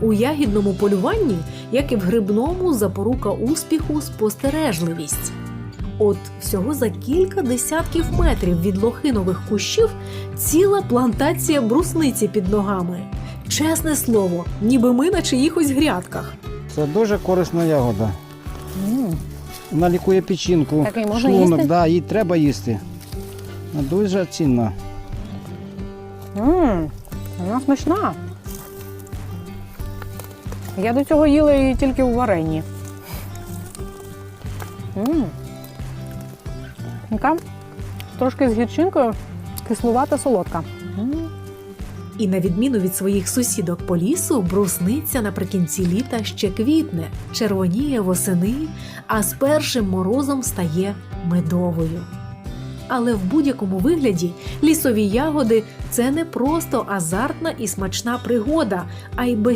У ягідному полюванні, як і в грибному, запорука успіху спостережливість. От всього за кілька десятків метрів від лохинових кущів ціла плантація брусниці під ногами. Чесне слово, ніби ми на чиїхось грядках. Це дуже корисна ягода. Вона лікує печінку, можна шлунок, їсти? Да, її треба їсти. Вона Дуже цінна. Вона смачна. Я до цього їла її тільки у варенні. Така трошки з гірчинкою, кислувата солодка. І на відміну від своїх сусідок по лісу, брусниця наприкінці літа ще квітне, червоніє восени, а з першим морозом стає медовою. Але в будь-якому вигляді лісові ягоди це не просто азартна і смачна пригода, а й без